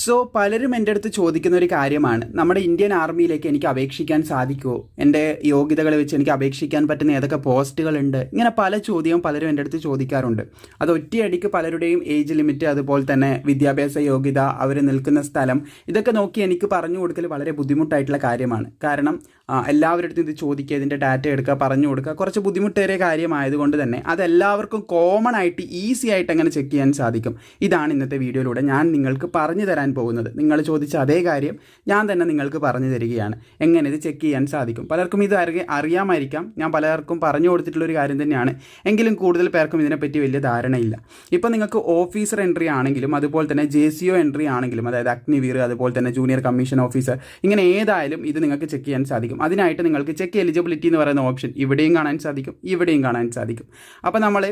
So പലരും എന്റെ അടുത്ത് ചോദിക്കുന്ന ഒരു കാര്യമാണ്. നമ്മുടെ ഇന്ത്യൻ ആർമിയിലേക്ക് എനിക്ക് അപേക്ഷിക്കാൻ സാധിക്കുമോ എന്റെ യോഗ്യതകളെ വെച്ച് എനിക്ക് അപേക്ഷിക്കാൻ പറ്റുന്ന ഏതൊക്കെ പോസ്റ്റുകളുണ്ട്? ഇങ്ങനെ പല ചോദ്യവും പലരും എന്റെ അടുത്ത് ചോദിക്കാറുണ്ട്. അത് ഒറ്റയടിക്ക് പലരുടെയും ഏജ് ലിമിറ്റ് അതുപോലെ തന്നെ വിദ്യാഭ്യാസ യോഗ്യത അവർ നിൽക്കുന്ന സ്ഥലം ഇതൊക്കെ നോക്കി എനിക്ക് പറഞ്ഞു കൊടുക്കൽ വളരെ ബുദ്ധിമുട്ടായിട്ടുള്ള കാര്യമാണ്. കാരണം എല്ലാവരുടെ അടുത്തും ഇത് ചോദിക്കുക ഇതിന്റെ ഡാറ്റ എടുക്കുക പറഞ്ഞു കൊടുക്കുക. കുറച്ച് ബുദ്ധിമുട്ടേറിയ കാര്യമായതുകൊണ്ട് തന്നെ അതെല്ലാവർക്കും കോമൺ ആയിട്ട് ഈസി ആയിട്ട് അങ്ങനെ ചെക്ക് ചെയ്യാൻ സാധിക്കും. ഇതാണ് ഇന്നത്തെ വീഡിയോയിലൂടെ ഞാൻ നിങ്ങൾക്ക് പറഞ്ഞു തരാൻ പോകുന്നത്. നിങ്ങൾ ചോദിച്ച അതേ കാര്യം ഞാൻ തന്നെ നിങ്ങൾക്ക് പറഞ്ഞു തരികയാണ്. എങ്ങനെ ഇത് ചെക്ക് ചെയ്യാൻ സാധിക്കും? പലർക്കും ഇത് അറിയ അറിയാമായിരിക്കാം. ഞാൻ പലർക്കും പറഞ്ഞു കൊടുത്തിട്ടുള്ളൊരു കാര്യം തന്നെയാണ്. എങ്കിലും കൂടുതൽ പേർക്കും ഇതിനെപ്പറ്റി വലിയ ധാരണയില്ല. ഇപ്പം നിങ്ങൾക്ക് ഓഫീസർ എൻട്രി ആണെങ്കിലും അതുപോലെ തന്നെ ജെ സി ഒ എൻട്രി ആണെങ്കിലും അതായത് അഗ്നിവീർ അതുപോലെ തന്നെ ജൂനിയർ കമ്മീഷൻ ഓഫീസർ ഇങ്ങനെ ഏതായാലും ഇത് നിങ്ങൾക്ക് ചെക്ക് ചെയ്യാൻ സാധിക്കും. അതിനായിട്ട് നിങ്ങൾക്ക് ചെക്ക് എലിജിബിലിറ്റി എന്ന് പറയുന്ന ഓപ്ഷൻ ഇവിടെയും കാണാൻ സാധിക്കും ഇവിടെയും കാണാൻ സാധിക്കും. അപ്പോൾ നമ്മൾ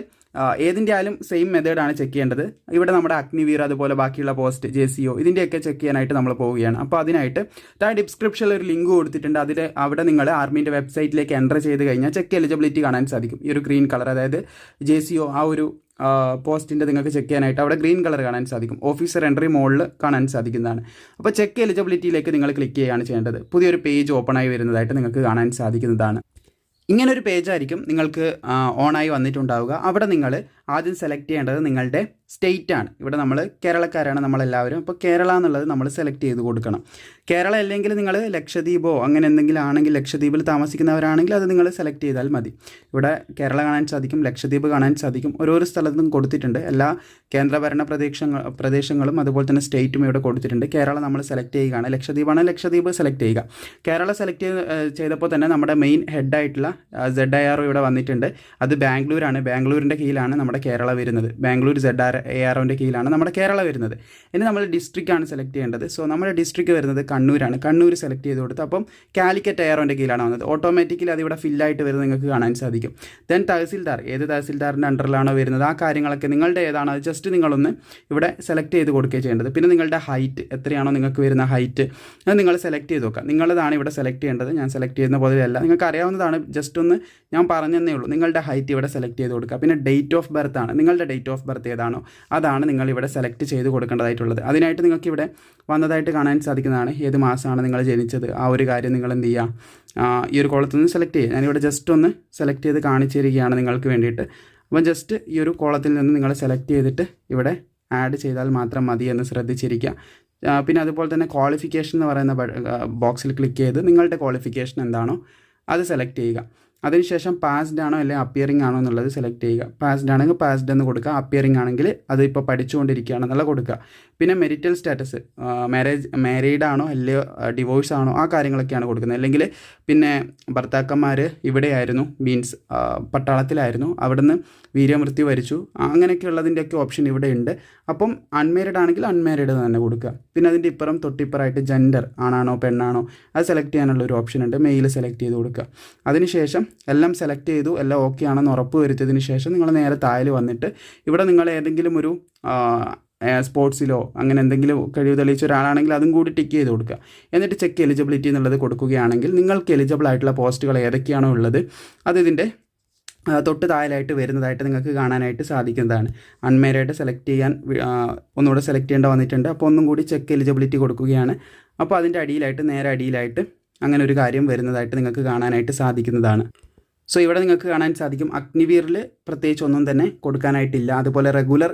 ഏതിന്റെ ആയാലും സെയിം മെത്തേഡാണ് ചെക്ക് ചെയ്യേണ്ടത്. ഇവിടെ നമ്മുടെ അഗ്നിവീർ അതുപോലെ ബാക്കിയുള്ള പോസ്റ്റ് ജെ സി ഒ ഇതിന്റെയൊക്കെ ചെക്ക് ചെയ്യാനായിട്ട് നമ്മൾ പോവുകയാണ്. അപ്പോൾ അതിനായിട്ട് താഴെ ഡിസ്ക്രിപ്ഷനിൽ ഒരു ലിങ്ക് കൊടുത്തിട്ടുണ്ട്. അതിൽ അവിടെ നിങ്ങൾ ആർമീന്റെ വെബ്സൈറ്റിലേക്ക് എന്റർ ചെയ്ത് കഴിഞ്ഞാൽ ചെക്ക് എലിജിബിലിറ്റി കാണാൻ സാധിക്കും. ഈ ഒരു ഗ്രീൻ കളർ അതായത് ജെ സി ഒ ആ ഒരു പോസ്റ്റിന്റെ നിങ്ങൾക്ക് ചെക്ക് ചെയ്യാനായിട്ട് അവിടെ ഗ്രീൻ കളർ കാണാൻ സാധിക്കും. ഓഫീസർ എൻട്രി മോളിൽ കാണാൻ സാധിക്കുന്നതാണ്. അപ്പോൾ ചെക്ക് എലിജിബിലിറ്റിയിലേക്ക് നിങ്ങൾ ക്ലിക്ക് ചെയ്യുകയാണ് ചെയ്യേണ്ടത്. പുതിയൊരു പേജ് ഓപ്പൺ ആയി വരുന്നതായിട്ട് നിങ്ങൾക്ക് കാണാൻ സാധിക്കുന്നതാണ്. ഇങ്ങനൊരു പേജായിരിക്കും നിങ്ങൾക്ക് ഓണായി വന്നിട്ടുണ്ടാവുക. അവിടെ നിങ്ങൾ ആദ്യം സെലക്ട് ചെയ്യേണ്ടത് നിങ്ങളുടെ സ്റ്റേറ്റ് ആണ്. ഇവിടെ നമ്മൾ കേരളക്കാരാണ് നമ്മളെല്ലാവരും. അപ്പോൾ കേരള എന്നുള്ളത് നമ്മൾ സെലക്ട് ചെയ്ത് കൊടുക്കണം. കേരള അല്ലെങ്കിൽ നിങ്ങൾ ലക്ഷദ്വീപോ അങ്ങനെ എന്തെങ്കിലും ആണെങ്കിൽ ലക്ഷദ്വീപിൽ താമസിക്കുന്നവരാണെങ്കിൽ അത് നിങ്ങൾ സെലക്ട് ചെയ്താൽ മതി. ഇവിടെ കേരള കാണാൻ സാധിക്കും ലക്ഷദ്വീപ് കാണാൻ സാധിക്കും. ഓരോരോ സ്ഥലത്തും കൊടുത്തിട്ടുണ്ട്. എല്ലാ കേന്ദ്രഭരണ പ്രദേശങ്ങൾ പ്രദേശങ്ങളും അതുപോലെ തന്നെ സ്റ്റേറ്റും ഇവിടെ കൊടുത്തിട്ടുണ്ട്. കേരള നമ്മൾ സെലക്ട് ചെയ്യുകയാണ്. ലക്ഷദ്വീപാണ് ലക്ഷദ്വീപ് സെലക്ട് ചെയ്യുക. കേരള സെലക്ട് ചെയ്തപ്പോൾ തന്നെ നമ്മുടെ മെയിൻ ഹെഡായിട്ടുള്ള സെഡ് ഐ ആർ ഇവിടെ വന്നിട്ടുണ്ട്. അത് ബാംഗ്ലൂരാണ്. ബാംഗ്ലൂരിന്റെ കീഴിലാണ് നമ്മുടെ കേരള വരുന്നത്. Bangalore Z R A R ഒന്റെ കീഴിലാണ് നമ്മുടെ കേരള വരുന്നത്. ഇനി നമ്മൾ ഡിസ്ട്രിക്റ്റ് ആണ് സെലക്ട് ചെയ്യേണ്ടത്. സോ നമ്മുടെ ഡിസ്ട്രിക്റ്റ് വരുന്നത് കണ്ണൂരാണ്. കണ്ണൂർ സെലക്ട് ചെയ്ത് കൊടുത്ത് അപ്പം കാലിക്കറ്റ് ഒന്റെ കീഴിലാണ് വന്നത്. ഓട്ടോമാറ്റിക്കലി അതിവിടെ ഫില്ലായിട്ട് വരുന്നത് നിങ്ങൾക്ക് കാണാൻ സാധിക്കും. ദെൻ തഹസിൽദാർ. ഏത് തഹസിൽദാറിന്റെ അണ്ടറിലാണോ വരുന്നത്? ആ കാര്യങ്ങളൊക്കെ നിങ്ങളുടെ ഏതാണോ? അത് ജസ്റ്റ് നിങ്ങളൊന്ന് ഇവിടെ സെലക്ട് ചെയ്ത് കൊടുക്കുകയും ചെയ്യേണ്ടത്. പിന്നെ നിങ്ങളുടെ ഹൈറ്റ് എത്രയാണോ നിങ്ങൾക്ക് വരുന്ന ഹൈറ്റ് അത് നിങ്ങൾ സെലക്ട് ചെയ്ത് നോക്കുക. നിങ്ങളതാണ് ഇവിടെ സെലക്ട് ചെയ്യേണ്ടത്. ഞാൻ സെലക്ട് ചെയ്യുന്ന പോലെയല്ല. നിങ്ങൾക്ക് അറിയാവുന്നതാണ് ജസ്റ്റ് ഒന്ന് ഞാൻ പറഞ്ഞതേ ഉള്ളൂ. നിങ്ങളുടെ ഹൈറ്റ് ഇവിടെ സെലക്ട് ചെയ്ത് കൊടുക്കുക. പിന്നെ ഡേറ്റ് ഓഫ് ബർത്ത് ആണ് നിങ്ങളുടെ ഡേറ്റ് ഓഫ് ബർത്ത് ഏതാണോ അതാണ് നിങ്ങൾ ഇവിടെ സെലക്ട് ചെയ്ത് കൊടുക്കേണ്ടതായിട്ടുള്ളത്. അതിനായിട്ട് നിങ്ങൾക്ക് ഇവിടെ വന്നതായിട്ട് കാണാൻ സാധിക്കുന്നതാണ് ഏത് മാസമാണ് നിങ്ങൾ ജനിച്ചത് ആ ഒരു കാര്യം നിങ്ങൾ എന്ത് ചെയ്യുക ഈ ഒരു കോളത്തിൽ നിന്ന് സെലക്ട് ചെയ്യുക. ഞാനിവിടെ ജസ്റ്റ് ഒന്ന് സെലക്ട് ചെയ്ത് കാണിച്ചു തരികയാണ് നിങ്ങൾക്ക് വേണ്ടിയിട്ട്. അപ്പം ജസ്റ്റ് ഈ ഒരു കോളത്തിൽ നിന്ന് നിങ്ങൾ സെലക്ട് ചെയ്തിട്ട് ഇവിടെ ആഡ് ചെയ്താൽ മാത്രം മതി എന്ന് ശ്രദ്ധിച്ചിരിക്കുക. പിന്നെ അതുപോലെ തന്നെ ക്വാളിഫിക്കേഷൻ എന്ന് പറയുന്ന ബോക്സിൽ ക്ലിക്ക് ചെയ്ത് നിങ്ങളുടെ ക്വാളിഫിക്കേഷൻ എന്താണോ അത് സെലക്ട് ചെയ്യുക. അതിനുശേഷം പാസ്ഡ് ആണോ അല്ലെങ്കിൽ അപ്പിയറിംഗ് ആണോ എന്നുള്ളത് സെലക്ട് ചെയ്യുക. പാസ്ഡ് ആണെങ്കിൽ പാസ്ഡ് എന്ന് കൊടുക്കുക. അപ്പിയറിംഗ് ആണെങ്കിൽ അത് ഇപ്പോൾ പഠിച്ചുകൊണ്ടിരിക്കുകയാണെന്നുള്ള കൊടുക്കുക. പിന്നെ മെരിറ്റൽ സ്റ്റാറ്റസ് മാരേജ് മാരീഡ് ആണോ അല്ലയോ ഡിവോഴ്സ് ആണോ ആ കാര്യങ്ങളൊക്കെയാണ് കൊടുക്കുന്നത്. അല്ലെങ്കിൽ പിന്നെ ഭർത്താക്കന്മാർ ഇവിടെയായിരുന്നു മീൻസ് പട്ടാളത്തിലായിരുന്നു. അവിടുന്ന് വീര്യമൃത്യു വരിച്ചു. അങ്ങനെയൊക്കെയുള്ളതിന്റെയൊക്കെ ഓപ്ഷൻ ഇവിടെ ഉണ്ട്. അപ്പം അൺമാരീഡ് ആണെങ്കിൽ അൺമാരീഡ് തന്നെ കൊടുക്കുക. പിന്നെ അതിന്റെ ഇപ്പുറം തൊട്ടിപ്പുറമായിട്ട് ജെൻഡർ ആണാണോ പെണ്ണാണോ അത് സെലക്ട് ചെയ്യാനുള്ള ഒരു ഓപ്ഷൻ ഉണ്ട്. മെയിൽ സെലക്ട് ചെയ്ത് കൊടുക്കുക. അതിനുശേഷം എല്ലാം സെലക്ട് ചെയ്തു എല്ലാം ഓക്കെ ആണെന്ന് ഉറപ്പ് വരുത്തിയതിന് ശേഷം നിങ്ങൾ നേരെ താഴെ വന്നിട്ട് ഇവിടെ നിങ്ങൾ ഏതെങ്കിലും ഒരു സ്പോർട്സിലോ അങ്ങനെ എന്തെങ്കിലും കഴിവ് തെളിയിച്ച ഒരാളാണെങ്കിൽ അതും കൂടി ടിക്ക് ചെയ്ത് കൊടുക്കുക. എന്നിട്ട് ചെക്ക് എലിജിബിലിറ്റി എന്നുള്ളത് കൊടുക്കുകയാണെങ്കിൽ നിങ്ങൾക്ക് എലിജിബിൾ ആയിട്ടുള്ള പോസ്റ്റുകൾ ഏതൊക്കെയാണോ ഉള്ളത് അത് ഇതിന്റെ ആ, തൊട്ട് താഴെയായിട്ട് വരുന്നതായിട്ട് നിങ്ങൾക്ക് കാണാനായിട്ട് സാധിക്കുന്നതാണ്. അൺമേരായിട്ട് സെലക്ട് ചെയ്യാൻ ഒന്നുകൂടെ സെലക്ട് ചെയ്യേണ്ട വന്നിട്ടുണ്ട്. അപ്പോൾ ഒന്നും കൂടി ചെക്ക് എലിജിബിലിറ്റി കൊടുക്കുകയാണ്. അപ്പോൾ അതിന്റെ അടിയിലായിട്ട് നേരെ അടിയിലായിട്ട് അങ്ങനെ ഒരു കാര്യം വരുന്നതായിട്ട് നിങ്ങൾക്ക് കാണാനായിട്ട് സാധിക്കുന്നതാണ്. സോ ഇവിടെ നിങ്ങൾക്ക് കാണാൻ സാധിക്കും അഗ്നിവീറിൽ പ്രത്യേകിച്ച് ഒന്നും തന്നെ കൊടുക്കാനായിട്ടില്ല. അതുപോലെ റെഗുലർ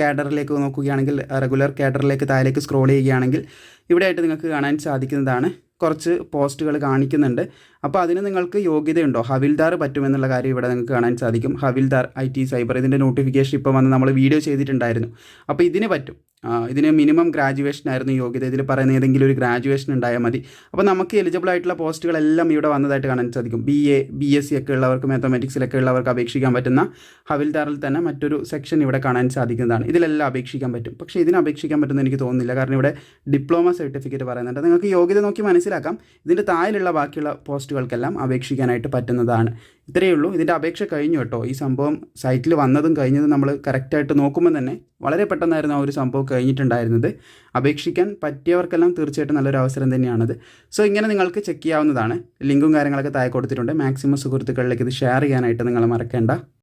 കാഡറിലേക്ക് നോക്കുകയാണെങ്കിൽ റെഗുലർ കാഡറിലേക്ക് താഴേക്ക് സ്ക്രോൾ ചെയ്യുകയാണെങ്കിൽ ഇവിടെയായിട്ട് നിങ്ങൾക്ക് കാണാൻ സാധിക്കുന്നതാണ്. കുറച്ച് പോസ്റ്റുകൾ കാണിക്കുന്നുണ്ട്. അപ്പോൾ അതിന് നിങ്ങൾക്ക് യോഗ്യതയുണ്ടോ? ഹവിൽദാർ പറ്റുമെന്നുള്ള കാര്യം ഇവിടെ നിങ്ങൾക്ക് കാണാൻ സാധിക്കും. ഹവിൽദാർ ഐ ടി സൈബർ ഇതിന്റെ നോട്ടിഫിക്കേഷൻ ഇപ്പോൾ വന്ന് നമ്മൾ വീഡിയോ ചെയ്തിട്ടുണ്ടായിരുന്നു. അപ്പോൾ ഇതിന് പറ്റും. ഇതിന് മിനിമം ഗ്രാജുവേഷൻ ആയിരുന്നു യോഗ്യത. ഇതിൽ പറയുന്ന ഏതെങ്കിലും ഒരു ഗ്രാജുവേഷൻ ഉണ്ടായാൽ മതി. അപ്പോൾ നമുക്ക് എലിജിബിൾ ആയിട്ടുള്ള പോസ്റ്റുകളെല്ലാം ഇവിടെ വന്നതായിട്ട് കാണാൻ സാധിക്കും. B A B S C ഒക്കെ ഉള്ളവർക്ക് മാത്തമാറ്റിക്സിലൊക്കെ ഉള്ളവർക്ക് അപേക്ഷിക്കാൻ പറ്റുന്ന ഹവിൽദാറിൽ തന്നെ മറ്റൊരു സെക്ഷൻ ഇവിടെ കാണാൻ സാധിക്കുന്നതാണ്. ഇതിലെല്ലാം അപേക്ഷിക്കാൻ പറ്റും. പക്ഷേ ഇതിന് അപേക്ഷിക്കാൻ പറ്റുമെന്ന് എനിക്ക് തോന്നുന്നില്ല. കാരണം ഇവിടെ ഡിപ്ലോമ സർട്ടിഫിക്കറ്റ് പറയുന്നുണ്ട്. നിങ്ങൾക്ക് യോഗ്യത നോക്കി മനസ്സിലാക്കാം. ഇതിന്റെ താഴെയുള്ള ബാക്കിയുള്ള പോസ്റ്റുകൾക്കെല്ലാം അപേക്ഷിക്കാനായിട്ട് പറ്റുന്നതാണ്. ഇത്രയേ ഉള്ളൂ. ഇതിന്റെ അപേക്ഷ കഴിഞ്ഞു കേട്ടോ. ഈ സംഭവം സൈറ്റിൽ വന്നതും കഴിഞ്ഞതും നമ്മൾ കറക്റ്റായിട്ട് നോക്കുമ്പോൾ തന്നെ വളരെ പെട്ടെന്നായിരുന്നു ആ ഒരു സംഭവം കഴിഞ്ഞിട്ടുണ്ടായിരുന്നത്. അപേക്ഷിക്കാൻ പറ്റിയവർക്കെല്ലാം തീർച്ചയായിട്ടും നല്ലൊരു അവസരം തന്നെയാണത്. സോ ഇങ്ങനെ നിങ്ങൾക്ക് ചെക്ക് ചെയ്യാവുന്നതാണ്. ലിങ്കും കാര്യങ്ങളൊക്കെ താഴെ കൊടുത്തിട്ടുണ്ട്. മാക്സിമം സുഹൃത്തുക്കളിലേക്ക് ഇത് ഷെയർ ചെയ്യാനായിട്ട് നിങ്ങൾ മറക്കേണ്ട.